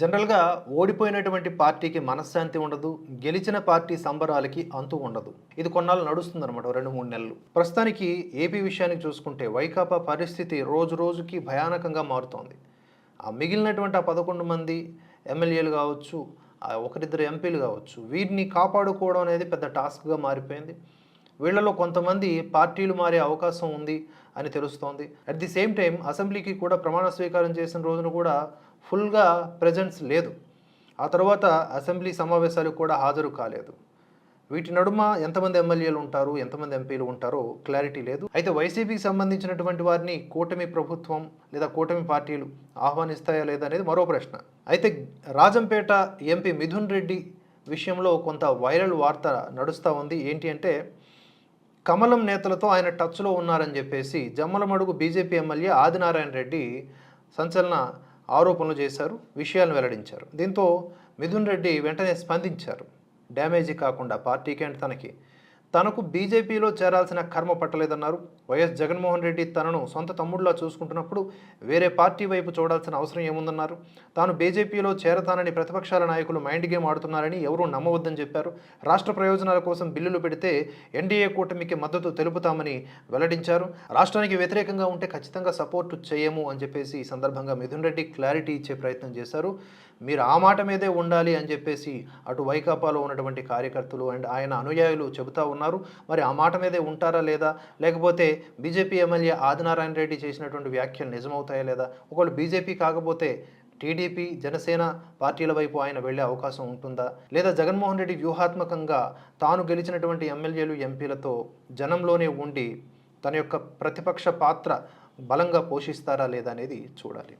జనరల్గా ఓడిపోయినటువంటి పార్టీకి మనశ్శాంతి ఉండదు గెలిచిన పార్టీ సంబరాలకి అంతు ఉండదు. ఇది కొన్నాళ్ళు నడుస్తుంది అనమాట రెండు మూడు నెలలు. ప్రస్తుతానికి ఏపీ విషయానికి చూసుకుంటే వైకాపా పరిస్థితి రోజు రోజుకి భయానకంగా మారుతోంది. ఆ మిగిలినటువంటి ఆ పదకొండు మంది ఎమ్మెల్యేలు కావచ్చు ఒకరిద్దరు ఎంపీలు కావచ్చు వీరిని కాపాడుకోవడం అనేది పెద్ద టాస్క్గా మారిపోయింది. వీళ్ళలో కొంతమంది పార్టీలు మారే అవకాశం ఉంది అని తెలుస్తోంది. అట్ ది సేమ్ టైం అసెంబ్లీకి కూడా ప్రమాణ స్వీకారం చేసిన రోజున కూడా ఫుల్గా ప్రజెన్స్ లేదు. ఆ తర్వాత అసెంబ్లీ సమావేశాలు కూడా హాజరు కాలేదు. వీటి నడుమ ఎంతమంది ఎమ్మెల్యేలు ఉంటారు ఎంతమంది ఎంపీలు ఉంటారో క్లారిటీ లేదు. అయితే వైసీపీకి సంబంధించినటువంటి వారిని కూటమి ప్రభుత్వం లేదా కూటమి పార్టీలు ఆహ్వానిస్తాయా లేదా అనేది మరో ప్రశ్న. అయితే రాజంపేట ఎంపీ మిథున్ రెడ్డి విషయంలో కొంత వైరల్ వార్త నడుస్తూ ఉంది. ఏంటి అంటే కమలం నేతలతో ఆయన టచ్లో ఉన్నారని చెప్పేసి జమ్మలమడుగు బీజేపీ ఎమ్మెల్యే ఆదినారాయణ రెడ్డి సంచలన ఆరోపణలు చేశారు విషయాలను వెల్లడించారు. దీంతో మిథున్ రెడ్డి వెంటనే స్పందించారు. డ్యామేజీ కాకుండా పార్టీకి అండ్ తనకి తనకు బీజేపీలో చేరాల్సిన కర్మ పట్టలేదన్నారు. వైఎస్ జగన్మోహన్ రెడ్డి తనను సొంత తమ్ముడిలా చూసుకుంటున్నప్పుడు వేరే పార్టీ వైపు చూడాల్సిన అవసరం ఏముందన్నారు. తాను బీజేపీలో చేరతానని ప్రతిపక్షాల నాయకులు మైండ్ గేమ్ ఆడుతున్నారని ఎవరూ నమ్మవద్దని చెప్పారు. రాష్ట్ర ప్రయోజనాల కోసం బిల్లులు పెడితే ఎన్డీఏ కూటమికి మద్దతు తెలుపుతామని వెల్లడించారు. రాష్ట్రానికి వ్యతిరేకంగా ఉంటే ఖచ్చితంగా సపోర్టు చేయము అని చెప్పేసి ఈ సందర్భంగా మిథున్ రెడ్డి క్లారిటీ ఇచ్చే ప్రయత్నం చేశారు. మీరు ఆ మాట మీదే ఉండాలి అని చెప్పేసి అటు వైకాపాలో ఉన్నటువంటి కార్యకర్తలు అండ్ ఆయన అనుయాయులు చెబుతా ఉన్నారు. మరి ఆ మాట మీదే ఉంటారా లేదా? లేకపోతే బీజేపీ ఎమ్మెల్యే ఆదినారాయణ రెడ్డి చేసినటువంటి వ్యాఖ్యలు నిజమవుతాయా లేదా? ఒకవేళ బీజేపీ కాకపోతే టీడీపీ జనసేన పార్టీల వైపు ఆయన వెళ్ళే అవకాశం ఉంటుందా? లేదా జగన్మోహన్ రెడ్డి వ్యూహాత్మకంగా తాను గెలిచినటువంటి ఎమ్మెల్యేలు ఎంపీలతో జనంలోనే ఉండి తన యొక్క ప్రతిపక్ష పాత్ర బలంగా పోషిస్తారా లేదా అనేది చూడాలి.